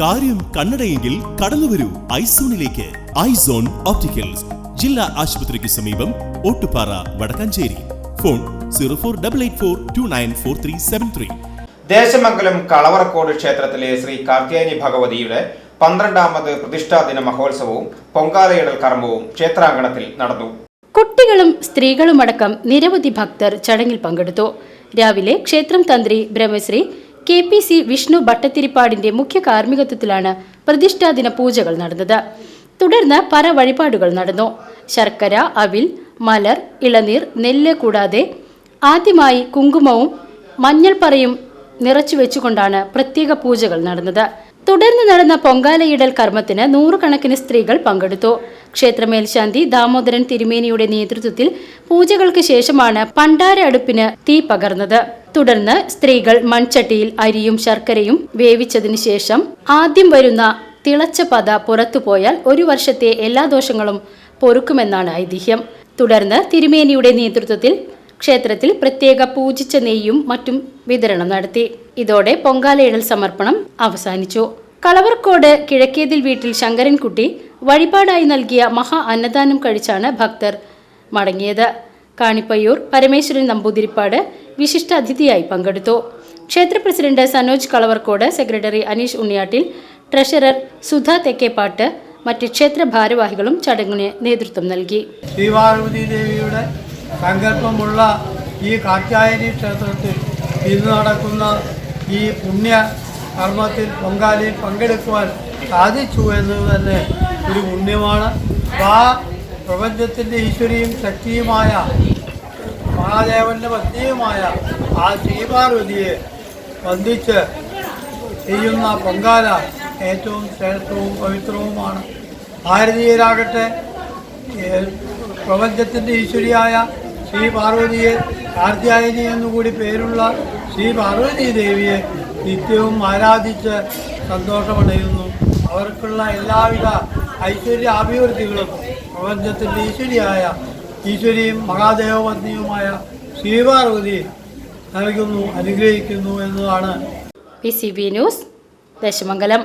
കാര്യം കണ്ണടയെങ്കിൽ കടന്നുവരൂ ഐസോണിലേക്ക്. Eyes on opticals. ജില്ലാ ആശുപത്രിക്ക് സമീപം Ottupara Vadakkanchery. Phone zero four double eight four two nine four three seven three. Desamangalam Kalavarakode ക്ഷേത്രത്തിലെ ശ്രീ കാർത്യായനി ഭഗവതിയുടെ പന്ത്രണ്ടാമത് പ്രതിഷ്ഠാദിന മഹോത്സവവും പൊങ്കാലയിടൽ കർമ്മവും ക്ഷേത്രാങ്കണത്തിൽ നടന്നു. കുട്ടികളും സ്ത്രീകളുമടക്കം നിരവധി ഭക്തർ ചടങ്ങിൽ പങ്കെടുത്തു. രാവിലെ ക്ഷേത്രം തന്ത്രി Brahmashri K P C Vishnu ഭട്ടത്തിരിപ്പാടിന്റെ മുഖ്യ കാർമ്മികത്വത്തിലാണ് പ്രതിഷ്ഠാദിന പൂജകൾ നടന്നത്. തുടർന്ന് പല വഴിപാടുകൾ നടന്നു. ശർക്കര അവിൽ മലർ ഇളനീർ നെല്ല് കൂടാതെ ആദ്യമായി കുങ്കുമവും മഞ്ഞൾപ്പറയും നിറച്ചു വെച്ചുകൊണ്ടാണ് പ്രത്യേക പൂജകൾ നടന്നത്. തുടർന്ന് നടന്ന പൊങ്കാലയിടൽ കർമ്മത്തിന് നൂറുകണക്കിന് സ്ത്രീകൾ പങ്കെടുത്തു. ക്ഷേത്രമേൽശാന്തി ദാമോദരൻ തിരുമേനിയുടെ നേതൃത്വത്തിൽ പൂജകൾക്ക് ശേഷമാണ് പണ്ടാര അടുപ്പിന് തീ പകർന്നത്. തുടർന്ന് സ്ത്രീകൾ മൺചട്ടിയിൽ അരിയും ശർക്കരയും വേവിച്ചതിനു ശേഷം ആദ്യം വരുന്ന തിളച്ച പത പുറത്തുപോയാൽ ഒരു വർഷത്തെ എല്ലാ ദോഷങ്ങളും പൊറുക്കുമെന്നാണ് ഐതിഹ്യം. തുടർന്ന് തിരുമേനിയുടെ നേതൃത്വത്തിൽ ക്ഷേത്രത്തിൽ പ്രത്യേക പൂജിച്ച നെയ്യും മറ്റും വിതരണം നടത്തി. ഇതോടെ പൊങ്കാലയിടൽ സമർപ്പണം അവസാനിച്ചു. കളവർക്കോട് കിഴക്കേതിൽ വീട്ടിൽ ശങ്കരൻകുട്ടി വഴിപാടായി നൽകിയ മഹാ അന്നദാനം കഴിച്ചാണ് ഭക്തർ മടങ്ങിയത്. കാണിപ്പയ്യൂർ പരമേശ്വരൻ നമ്പൂതിരിപ്പാട് വിശിഷ്ട അതിഥിയായി പങ്കെടുത്തു. ക്ഷേത്ര president Sanoj Kalavarkode secretary Aneesh Unniyattil treasurer Sudha Thekkepattu മറ്റ് ക്ഷേത്ര ഭാരവാഹികളും ചടങ്ങിന് നേതൃത്വം നൽകി. ശ്രീപാർവതി ദേവിയുടെ സങ്കല്പമുള്ള ഈ കാറ്റായനി ക്ഷേത്രത്തിൽ ഇന്ന് നടക്കുന്ന ഈ പുണ്യ കർമ്മത്തിൽ പൊങ്കാലയിൽ പങ്കെടുക്കുവാൻ സാധിച്ചു എന്നത് തന്നെ ഒരു പുണ്യമാണ്. ആ പ്രപഞ്ചത്തിന്റെ ഈശ്വരിയും ശക്തിയുമായ മഹാദേവന്റെ പത്നിയുമായ ആ ശ്രീപാർവതിയെ വന്ദിച്ച് ചെയ്യുന്ന പൊങ്കാല ഏറ്റവും ശ്രേഷ്ഠവും പവിത്രവുമാണ്. ഭാരതീയരാകട്ടെ പ്രപഞ്ചത്തിന്റെ ഈശ്വരിയായ ശ്രീ പാർവതിയെ കാർത്യായനി എന്നുകൂടി പേരുള്ള ശ്രീ പാർവതി ദേവിയെ നിത്യവും ആരാധിച്ച് സന്തോഷമടയുന്നു അവർക്കുള്ള എല്ലാവിധ ഐശ്വര്യ അഭിവൃദ്ധികളും പ്രപഞ്ചത്തിന്റെ ഈശ്വരിയായ ഈശ്വരിയും മഹാദേവപത്നിയുമായ ശ്രീപാർവതി നൽകുന്നു അനുഗ്രഹിക്കുന്നു എന്നതാണ്. P C B news Desamangalam.